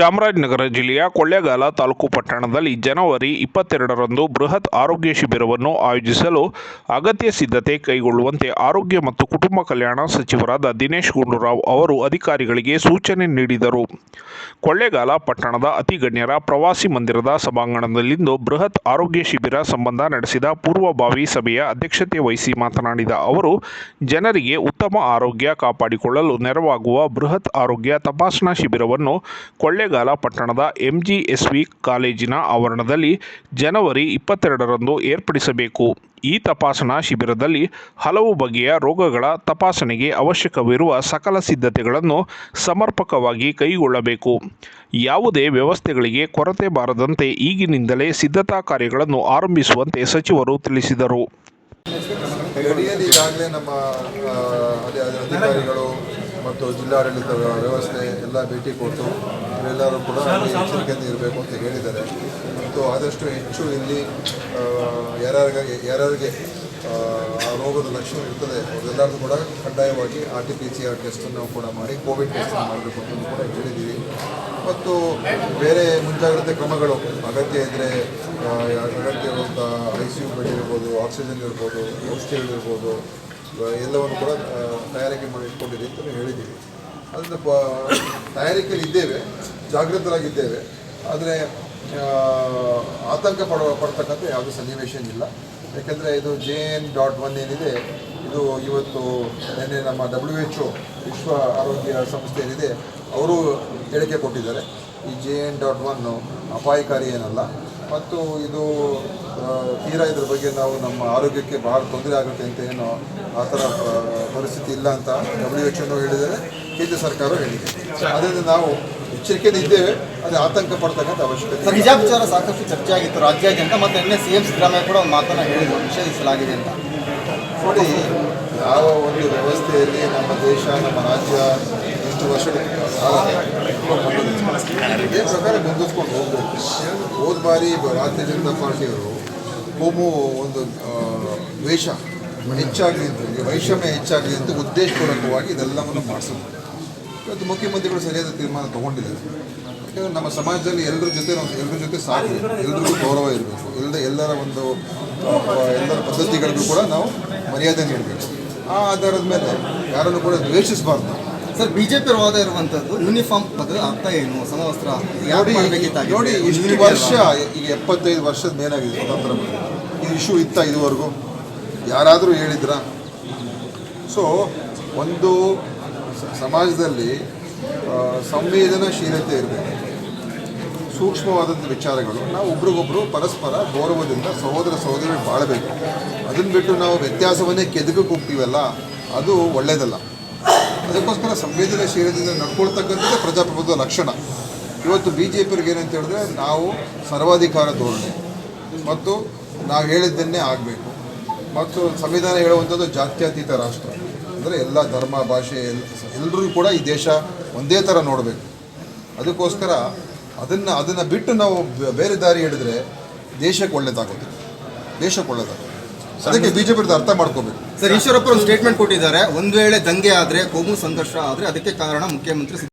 ಚಾಮರಾಜನಗರ ಜಿಲ್ಲೆಯ ಕೊಳ್ಳೇಗಾಲ ತಾಲೂಕು ಪಟ್ಟಣದಲ್ಲಿ ಜನವರಿ ಇಪ್ಪತ್ತೆರಡರಂದು ಬೃಹತ್ ಆರೋಗ್ಯ ಶಿಬಿರವನ್ನು ಆಯೋಜಿಸಲು ಅಗತ್ಯ ಸಿದ್ಧತೆ ಕೈಗೊಳ್ಳುವಂತೆ ಆರೋಗ್ಯ ಮತ್ತು ಕುಟುಂಬ ಕಲ್ಯಾಣ ಸಚಿವರಾದ ದಿನೇಶ್ ಗುಂಡೂರಾವ್ ಅವರು ಅಧಿಕಾರಿಗಳಿಗೆ ಸೂಚನೆ ನೀಡಿದರು. ಕೊಳ್ಳೇಗಾಲ ಪಟ್ಟಣದ ಅತಿಗಣ್ಯರ ಪ್ರವಾಸಿ ಮಂದಿರದ ಸಭಾಂಗಣದಲ್ಲಿಂದು ಬೃಹತ್ ಆರೋಗ್ಯ ಶಿಬಿರ ಸಂಬಂಧ ನಡೆಸಿದ ಪೂರ್ವಭಾವಿ ಸಭೆಯ ಅಧ್ಯಕ್ಷತೆ ವಹಿಸಿ ಮಾತನಾಡಿದ ಅವರು, ಜನರಿಗೆ ಉತ್ತಮ ಆರೋಗ್ಯ ಕಾಪಾಡಿಕೊಳ್ಳಲು ನೆರವಾಗುವ ಬೃಹತ್ ಆರೋಗ್ಯ ತಪಾಸಣಾ ಶಿಬಿರವನ್ನು ಕೊಳ್ಳೇಗಾಲ ಪಟ್ಟಣದ ಎಂಜಿಎಸ್ವಿ ಕಾಲೇಜಿನ ಆವರಣದಲ್ಲಿ ಜನವರಿ ಇಪ್ಪತ್ತೆರಡರಂದು ಏರ್ಪಡಿಸಬೇಕು. ಈ ತಪಾಸಣಾ ಶಿಬಿರದಲ್ಲಿ ಹಲವು ಬಗೆಯ ರೋಗಗಳ ತಪಾಸಣೆಗೆ ಅವಶ್ಯಕವಿರುವ ಸಕಲ ಸಿದ್ಧತೆಗಳನ್ನು ಸಮರ್ಪಕವಾಗಿ ಕೈಗೊಳ್ಳಬೇಕು. ಯಾವುದೇ ವ್ಯವಸ್ಥೆಗಳಿಗೆ ಕೊರತೆ ಬಾರದಂತೆ ಈಗಿನಿಂದಲೇ ಸಿದ್ಧತಾ ಕಾರ್ಯಗಳನ್ನು ಆರಂಭಿಸುವಂತೆ ಸಚಿವರು ತಿಳಿಸಿದರು. ಮತ್ತು ಜಿಲ್ಲಾಡಳಿತ ವ್ಯವಸ್ಥೆ ಎಲ್ಲ ಭೇಟಿ ಕೊಟ್ಟು ಇವರೆಲ್ಲರೂ ಕೂಡ ಎಚ್ಚರಿಕೆಯಿಂದ ಇರಬೇಕು ಅಂತ ಹೇಳಿದ್ದಾರೆ. ಮತ್ತು ಆದಷ್ಟು ಹೆಚ್ಚು ಇಲ್ಲಿ ಯಾರ್ಯಾರಿಗೆ ಯಾರ್ಯಾರಿಗೆ ಆ, ರೋಗದ ಲಕ್ಷಣ ಇರ್ತದೆ ಅವರೆಲ್ಲರೂ ಕೂಡ ಕಡ್ಡಾಯವಾಗಿ R T P C R ಟೆಸ್ಟನ್ನು ಕೂಡ ಮಾಡಿ ಕೋವಿಡ್ ಟೆಸ್ಟ್ ಮಾಡಬೇಕು ಅಂತ ಕೂಡ ಹೇಳಿದ್ದೀವಿ. ಮತ್ತು ಬೇರೆ ಮುಂಜಾಗ್ರತೆ ಕ್ರಮಗಳು ಅಗತ್ಯ ಇದ್ದರೆ ಅಗತ್ಯ ಇರುವಂಥ ಐ ಸಿ ಯು ಬೆಡ್ ಇರ್ಬೋದು ಆಕ್ಸಿಜನ್ ಇರ್ಬೋದು ಔಷಧಿಗಳಿರ್ಬೋದು ಎಲ್ಲವನ್ನು ಕೂಡ ತಯಾರಿಕೆ ಮಾಡಿ ಇಟ್ಕೊಂಡಿದೆ ಅಂತ ಹೇಳಿದ್ದೀವಿ. ಅದನ್ನು ಪ, ತಯಾರಿಕೆಯಲ್ಲಿ ಇದ್ದೇವೆ, ಜಾಗೃತರಾಗಿದ್ದೇವೆ. ಆದರೆ ಆತಂಕ ಪಡುವ ಪಡ್ತಕ್ಕಂಥ ಯಾವುದೇ ಸನ್ನಿವೇಶ ಏನಿಲ್ಲ. ಯಾಕೆಂದರೆ ಇದು ಜೆ ಎನ್ ಡಾಟ್ ಒನ್ ಏನಿದೆ, ಇದು ಇವತ್ತು ನಿನ್ನೆ ನಮ್ಮ ಡಬ್ಲ್ಯೂ ಎಚ್ ಒ ವಿಶ್ವ ಆರೋಗ್ಯ ಸಂಸ್ಥೆ ಏನಿದೆ ಅವರು ಹೇಳಿಕೆ ಕೊಟ್ಟಿದ್ದಾರೆ. ಈ ಜೆ ಎನ್ ಡಾಟ್ ಒನ್ನು ಅಪಾಯಕಾರಿ ಏನಲ್ಲ ಮತ್ತು ಇದು ತೀರಾ ಇದ್ರ ಬಗ್ಗೆ ನಾವು ನಮ್ಮ ಆರೋಗ್ಯಕ್ಕೆ ಬಹಳ ತೊಂದರೆ ಆಗುತ್ತೆ ಅಂತ ಏನು ಆ ಥರ ಪರಿಸ್ಥಿತಿ ಇಲ್ಲ ಅಂತ ಡಬ್ಲ್ಯೂ ಎಚ್ ಹೇಳಿದರೆ ಕೇಂದ್ರ ಸರ್ಕಾರ ಹೇಳಿದೆ. ಅದರಿಂದ ನಾವು ಎಚ್ಚರಿಕೆಯಿಂದ ಇದ್ದೇವೆ ಅದು ಆತಂಕ ಪಡ್ತಕ್ಕಂಥ ಅವಶ್ಯಕತೆ ನಿಜಾ ಹಿಜಾಬ್ ವಿಚಾರ ಸಾಕಷ್ಟು ಚರ್ಚೆ ಆಗಿತ್ತು. ರಾಜ್ಯಾದ್ಯಂತ ಮತ್ತು ನಿನ್ನೆ ಸಿ ಎಂ ಸಿದ್ದರಾಮಯ್ಯ ಕೂಡ ಒಂದು ಮಾತನ್ನು ಹೇಳಿದ್ರು ನಿಷೇಧಿಸಲಾಗಿದೆ ಅಂತ. ನೋಡಿ ಯಾವ ಒಂದು ವ್ಯವಸ್ಥೆಯಲ್ಲಿ ನಮ್ಮ ದೇಶ ನಮ್ಮ ರಾಜ್ಯ ಎಷ್ಟು ವರ್ಷಗಳ ಕಾಲ ಇದೇ ಪ್ರಕಾರ ಮುಂದುವರ್ಸ್ಕೊಂಡು ಹೋಗ್ಬೇಕು. ಹೋದ ಬಾರಿ ಭಾರತೀಯ ಜನತಾ ಪಾರ್ಟಿಯವರು ಕೋಮು ಒಂದು ದ್ವೇಷ ಹೆಚ್ಚಾಗಲಿ ಅಂತ ವೈಷಮ್ಯ ಹೆಚ್ಚಾಗಲಿ ಅಂತ ಉದ್ದೇಶಪೂರ್ವಕವಾಗಿ ಇದೆಲ್ಲವನ್ನು ಮಾಡಿಸೋದು. ಇವತ್ತು ಮುಖ್ಯಮಂತ್ರಿಗಳು ಸರಿಯಾದ ತೀರ್ಮಾನ ತಗೊಂಡಿದ್ದಾರೆ. ನಮ್ಮ ಸಮಾಜದಲ್ಲಿ ಎಲ್ಲರ ಜೊತೆ ನಾವು, ಎಲ್ಲರ ಜೊತೆ ಸಾಕು. ಎಲ್ರಿಗೂ ಗೌರವ ಇರಬೇಕು. ಎಲ್ಲ ಎಲ್ಲರ ಒಂದು ಎಲ್ಲರ ಪದ್ಧತಿಗಳಿಗೂ ಕೂಡ ನಾವು ಮರ್ಯಾದೆ ನೀಡಬೇಕು. ಆ ಆಧಾರದ ಮೇಲೆ ಯಾರನ್ನು ಕೂಡ ದ್ವೇಷಿಸಬಾರ್ದು. ಸರ್ ಬಿಜೆಪಿ ವಾದ ಇರುವಂತದ್ದು ಯೂನಿಫಾರ್ಮ್ ಪದ ಅರ್ಥ ಏನು? ಸಮವಸ್ತ್ರ ನೋಡಿ? ನೋಡಿ ಇಷ್ಟು ವರ್ಷ? ಈಗ ಎಪ್ಪತ್ತೈದು ವರ್ಷದ ಮೇಲಾಗಿದೆ ಸ್ವತಂತ್ರ ಈ ಇದು ಇಶ್ಯೂ ಇತ್ತ ಇದುವರೆಗೂ. ಯಾರಾದರೂ ಹೇಳಿದ್ರ? ಸೊ ಒಂದು ಸಮಾಜದಲ್ಲಿ ಸಂವೇದನಾಶೀಲತೆ ಇರಬೇಕು. ಸೂಕ್ಷ್ಮವಾದಂಥ ವಿಚಾರಗಳು. ನಾವು ಒಬ್ರಿಗೊಬ್ರು ಪರಸ್ಪರ ಗೌರವದಿಂದ ಸಹೋದರ ಸಹೋದರಿ ಬಾಳಬೇಕು. ಅದನ್ನು ಬಿಟ್ಟು ನಾವು ವ್ಯತ್ಯಾಸವನ್ನೇ ಕೆದಕಕ್ಕೆ ಹೋಗ್ತೀವಲ್ಲ? ಅದು ಒಳ್ಳೆಯದಲ್ಲ ಅದಕ್ಕೋಸ್ಕರ ಸಂವೇದನಾಶೀಲದಿಂದ ನಡ್ಕೊಳ್ತಕ್ಕಂಥದ್ದು ಪ್ರಜಾಪ್ರಭುತ್ವದ ಲಕ್ಷಣ. ಇವತ್ತು ಬಿ ಜೆ ಪಿಯವ್ರಿಗೆ ಏನಂತ ಹೇಳಿದ್ರೆ ನಾವು ಸರ್ವಾಧಿಕಾರ ಧೋರಣೆ. ಮತ್ತು ನಾವು ಹೇಳಿದ್ದನ್ನೇ ಆಗಬೇಕು. ಮತ್ತು ಸಂವಿಧಾನ ಹೇಳುವಂಥದ್ದು ಜಾತ್ಯತೀತ ರಾಷ್ಟ್ರ. ಅಂದರೆ ಎಲ್ಲ ಧರ್ಮ, ಭಾಷೆ, ಎಲ್ ಎಲ್ಲರೂ ಕೂಡ ಈ ದೇಶ ಒಂದೇ ಥರ ನೋಡಬೇಕು. ಅದಕ್ಕೋಸ್ಕರ ಅದನ್ನು ಅದನ್ನು ಬಿಟ್ಟು ನಾವು ಬೇರೆ ದಾರಿ ಹಿಡಿದ್ರೆ ದೇಶಕ್ಕೆ ಒಳ್ಳೆಯದಾಗುತ್ತೆ ದೇಶಕ್ಕೆ ಒಳ್ಳೇದಾಗೋದು ಅದಕ್ಕೆ ಬಿಜೆಪಿ ಅರ್ಥ ಮಾಡ್ಕೋಬೇಕು. ಸರ್, ಈಶ್ವರಪ್ಪ ಒಂದು ಸ್ಟೇಟ್ಮೆಂಟ್ ಕೊಟ್ಟಿದ್ದಾರೆ. ಒಂದು ವೇಳೆ ದಂಗೆ ಆದ್ರೆ, ಕೋಮು ಸಂಘರ್ಷ ಆದ್ರೆ ಅದಕ್ಕೆ ಕಾರಣ ಮುಖ್ಯಮಂತ್ರಿ